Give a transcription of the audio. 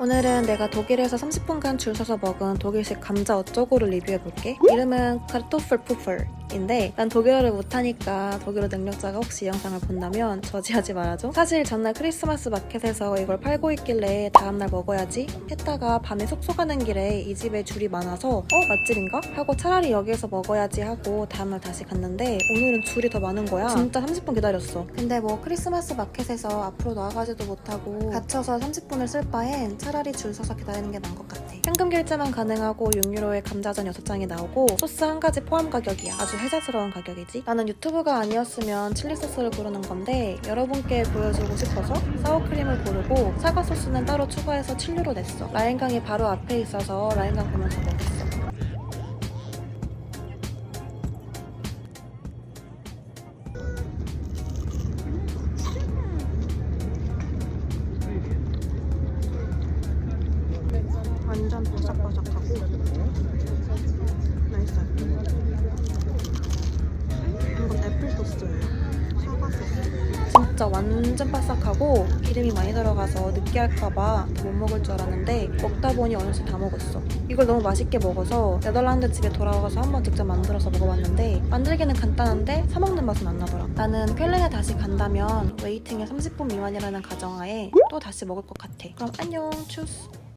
오늘은 내가 독일에서 30분간 줄 서서 먹은 독일식 감자 어쩌고를 리뷰해볼게. 이름은 카르토플 푸플 인데 난 독일어를 못하니까 독일어 능력자가 혹시 이 영상을 본다면 저지하지 말아줘. 사실 전날 크리스마스 마켓에서 이걸 팔고 있길래 다음날 먹어야지 했다가 밤에 숙소 가는 길에 이 집에 줄이 많아서 어? 맛집인가? 하고 차라리 여기에서 먹어야지 하고 다음날 다시 갔는데 오늘은 줄이 더 많은 거야. 진짜 30분 기다렸어. 근데 뭐 크리스마스 마켓에서 앞으로 나아가지도 못하고 갇혀서 30분을 쓸 바엔 차라리 줄 서서 기다리는 게 나은 것 같아. 현금 결제만 가능하고 6유로에 감자전 6장이 나오고 소스 한 가지 포함 가격이야. 아주 혜자스러운 가격이지. 나는 유튜브가 아니었으면 칠리 소스를 고르는 건데 여러분께 보여주고 싶어서 사워크림을 고르고 사과 소스는 따로 추가해서 7유로 냈어. 라인강이 바로 앞에 있어서 라인강 보면서 먹었어. 완전 바삭바삭하고 진짜 완전 바삭하고 기름이 많이 들어가서 느끼할까봐 더못 먹을 줄 알았는데 먹다 보니 어느새 다 먹었어. 이걸 너무 맛있게 먹어서 네덜란드 집에 돌아가서 한번 직접 만들어서 먹어봤는데 만들기는 간단한데 사 먹는 맛은 안 나더라. 나는 퀼렌에 다시 간다면 웨이팅이 30분 미만이라는 가정하에 또 다시 먹을 것 같아. 그럼 안녕, 추스.